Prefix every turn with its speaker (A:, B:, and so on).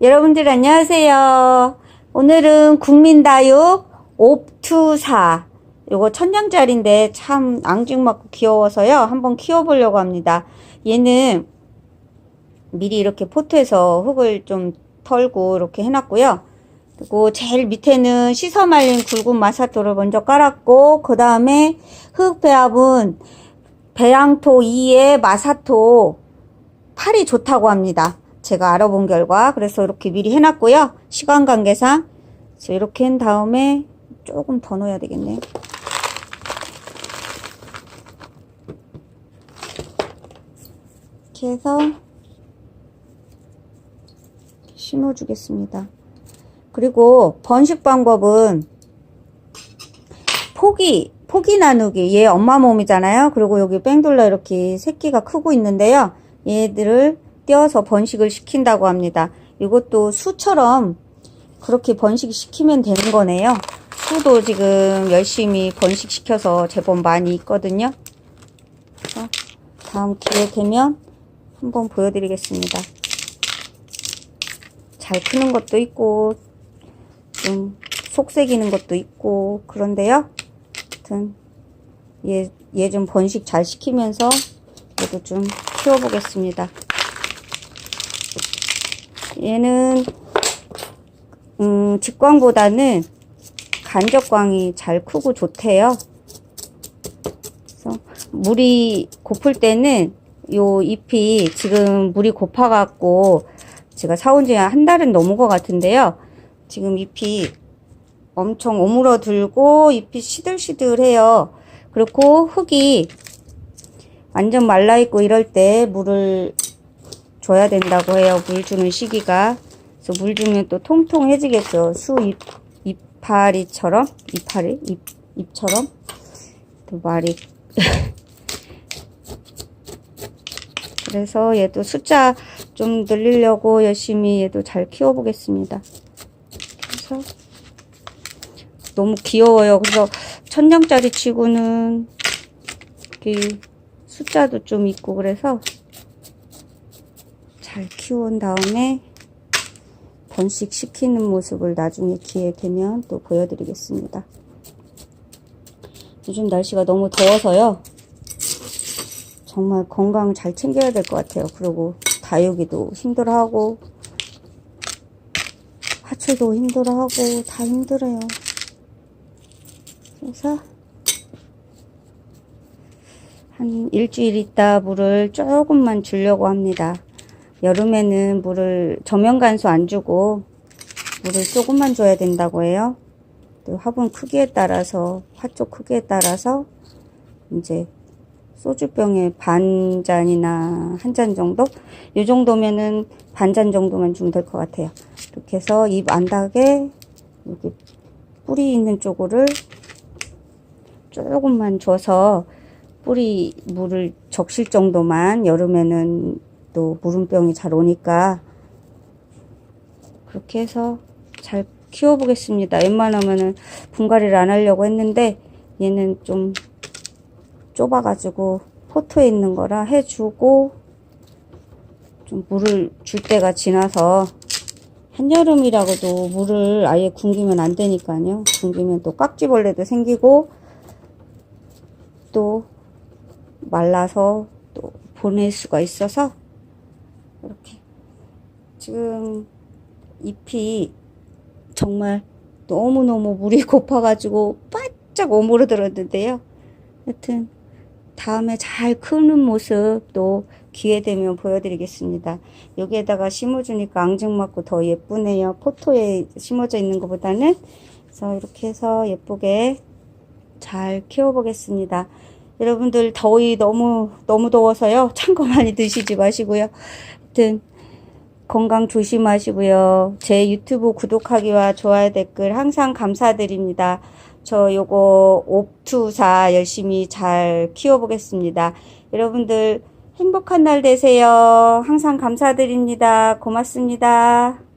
A: 여러분들 안녕하세요. 오늘은 국민다육 옵투사 요거 천냥짜리인데 참 앙증맞고 귀여워서요. 한번 키워보려고 합니다. 얘는 미리 이렇게 포트에서 흙을 좀 털고 이렇게 해놨고요. 그리고 제일 밑에는 씻어 말린 굵은 마사토를 먼저 깔았고 그 다음에 흙 배합은 배양토 2에 마사토 8이 좋다고 합니다. 제가 알아본 결과 그래서 이렇게 미리 해놨고요. 시간 관계상 이렇게 한 다음에 조금 더 넣어야 되겠네요. 이렇게 해서 심어주겠습니다. 그리고 번식 방법은 포기, 포기 나누기. 얘 엄마 몸이잖아요. 그리고 여기 뺑돌라 이렇게 새끼가 크고 있는데요. 얘들을 띄어서 번식을 시킨다고 합니다. 이것도 수처럼 그렇게 번식시키면 되는 거네요. 수도 지금 열심히 번식시켜서 제법 많이 있거든요. 다음 기회 되면 한번 보여드리겠습니다. 잘 크는 것도 있고 좀 속색이는 것도 있고 그런데요. 하여튼 얘얘좀 번식 잘 시키면서 얘도 좀 키워보겠습니다. 얘는 음, 직광보다는 간접광이 잘 크고 좋대요. 그래서 물이 고플 때는 요 잎이 지금 물이 고파갖고 제가 사온 지 한 달은 넘은 것 같은데요. 지금 잎이 엄청 오므러들고 잎이 시들시들해요. 그리고 흙이 완전 말라있고 이럴 때 물을 줘야 된다고 해요. 물 주는 시기가. 그래서 물 주면 또 통통해지겠죠. 수 잎, 이파리처럼? 이파리? 잎, 잎처럼? 또 말이. 그래서 얘도 숫자 좀 늘리려고 열심히 얘도 잘 키워보겠습니다. 그래서 너무 귀여워요. 그래서 천장짜리 치고는 숫자도 좀 있고 그래서 잘 키운 다음에 번식시키는 모습을 나중에 기회 되면 또 보여드리겠습니다. 요즘 날씨가 너무 더워서요. 정말 건강 잘 챙겨야 될 것 같아요. 그리고 다육이도 힘들어하고 하출도 힘들어하고 다 힘들어요. 그래서 한 일주일 있다 물을 조금만 주려고 합니다. 여름에는 물을 저면 간수 안 주고 물을 조금만 줘야 된다고 해요. 또 화분 크기에 따라서 화쪽 크기에 따라서 이제 소주병에 반 잔이나 한 잔 정도? 이 정도면은 반 잔 정도만 주면 될 것 같아요. 이렇게 해서 잎안 닿게 여기 뿌리 있는 쪽을 조금만 줘서 뿌리 물을 적실 정도만 여름에는 또 무름병이 잘 오니까 그렇게 해서 잘 키워보겠습니다. 웬만하면은 분갈이를 안 하려고 했는데 얘는 좀 좁아가지고 포토에 있는 거라 해주고 좀 물을 줄 때가 지나서 한여름이라고도 물을 아예 굶기면 안 되니까요. 굶기면 또 깍지벌레도 생기고 또 말라서 또 보낼 수가 있어서 지금 잎이 정말 너무너무 물이 고파가지고 바짝 오므러들었는데요. 하여튼 다음에 잘 크는 모습 또 기회 되면 보여드리겠습니다. 여기에다가 심어주니까 앙증 맞고 더 예쁘네요. 포토에 심어져 있는 것보다는 그래서 이렇게 해서 예쁘게 잘 키워보겠습니다. 여러분들 더위 너무 너무 더워서요. 찬 거 많이 드시지 마시고요. 하여튼 건강 조심하시고요. 제 유튜브 구독하기와 좋아요 댓글 항상 감사드립니다. 저 요거 옵투사 열심히 잘 키워보겠습니다. 여러분들 행복한 날 되세요. 항상 감사드립니다. 고맙습니다.